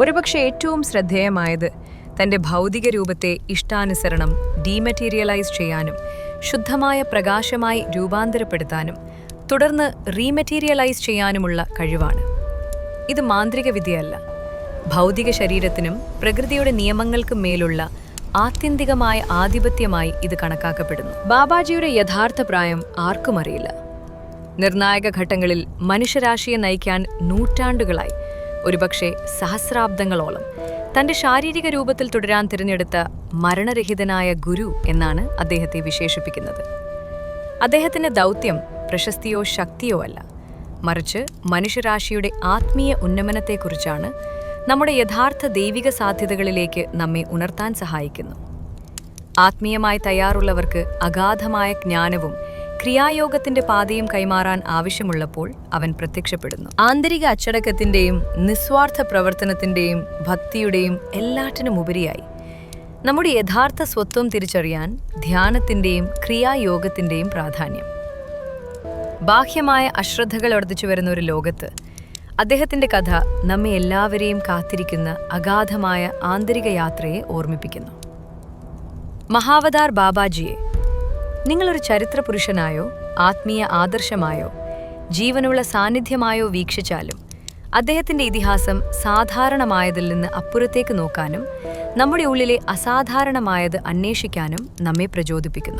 ഒരുപക്ഷെ ഏറ്റവും ശ്രദ്ധേയമായത് തന്റെ ഭൗതിക രൂപത്തെ ഇഷ്ടാനുസരണം ഡീമെറ്റീരിയലൈസ് ചെയ്യാനും ശുദ്ധമായ പ്രകാശമായി രൂപാന്തരപ്പെടുത്താനും തുടർന്ന് റീമെറ്റീരിയലൈസ് ചെയ്യാനുമുള്ള കഴിവാണ്. ഇത് മാന്ത്രിക വിദ്യയല്ല. ഭൗതിക ശരീരത്തിനും പ്രകൃതിയുടെ നിയമങ്ങൾക്കും മേലുള്ള ആത്യന്തികമായ ആധിപത്യമായി ഇത് കണക്കാക്കപ്പെടുന്നു. ബാബാജിയുടെ യഥാർത്ഥ പ്രായം ആർക്കും അറിയില്ല. നിർണായക ഘട്ടങ്ങളിൽ മനുഷ്യരാശിയെ നയിക്കാൻ നൂറ്റാണ്ടുകളായി ഒരുപക്ഷെ സഹസ്രാബ്ദങ്ങളോളം. തന്റെ ശാരീരിക രൂപത്തിൽ തുടരാൻ തിരഞ്ഞെടുത്ത മരണരഹിതനായ ഗുരു എന്നാണ് അദ്ദേഹത്തെ വിശേഷിപ്പിക്കുന്നത്. അദ്ദേഹത്തിന്റെ ദൗത്യം പ്രശസ്തിയോ ശക്തിയോ അല്ല. മറിച്ച് മനുഷ്യരാശിയുടെ ആത്മീയ ഉന്നമനത്തെക്കുറിച്ചാണ് നമ്മുടെ യഥാർത്ഥ ദൈവിക സാധ്യതകളിലേക്ക് നമ്മെ ഉണർത്താൻ സഹായിക്കുന്നു ആത്മീയമായി തയ്യാറുള്ളവർക്ക് അഗാധമായ ജ്ഞാനവും ക്രിയായോഗത്തിന്റെ പാതയും കൈമാറാൻ ആവശ്യമുള്ളപ്പോൾ അവൻ പ്രത്യക്ഷപ്പെടുന്നു. ആന്തരിക അച്ചടക്കത്തിന്റെയും നിസ്വാർത്ഥ പ്രവർത്തനത്തിന്റെയും ഭക്തിയുടെയും എല്ലാറ്റിനുമുപരിയായി നമ്മുടെ യഥാർത്ഥ സ്വത്വം തിരിച്ചറിയാൻ ധ്യാനത്തിന്റെയും ക്രിയായോഗത്തിന്റെയും പ്രാധാന്യം. ബാഹ്യമായ അശ്രദ്ധകൾ വർദ്ധിച്ചു വരുന്ന ഒരു ലോകത്ത് അദ്ദേഹത്തിന്റെ കഥ നമ്മെ എല്ലാവരെയും കാത്തിരിക്കുന്ന അഗാധമായ ആന്തരിക യാത്രയെ ഓർമ്മിപ്പിക്കുന്നു. മഹാവതാർ ബാബാജിയെ നിങ്ങളൊരു ചരിത്ര പുരുഷനായോ ആത്മീയ ആദർശമായോ ജീവനുള്ള സാന്നിധ്യമായോ വീക്ഷിച്ചാലും അദ്ദേഹത്തിന്റെ ഇതിഹാസം സാധാരണമായതിൽ നിന്ന് അപ്പുറത്തേക്ക് നോക്കാനും നമ്മുടെ ഉള്ളിലെ അസാധാരണമായത് അന്വേഷിക്കാനും നമ്മെ പ്രചോദിപ്പിക്കുന്നു.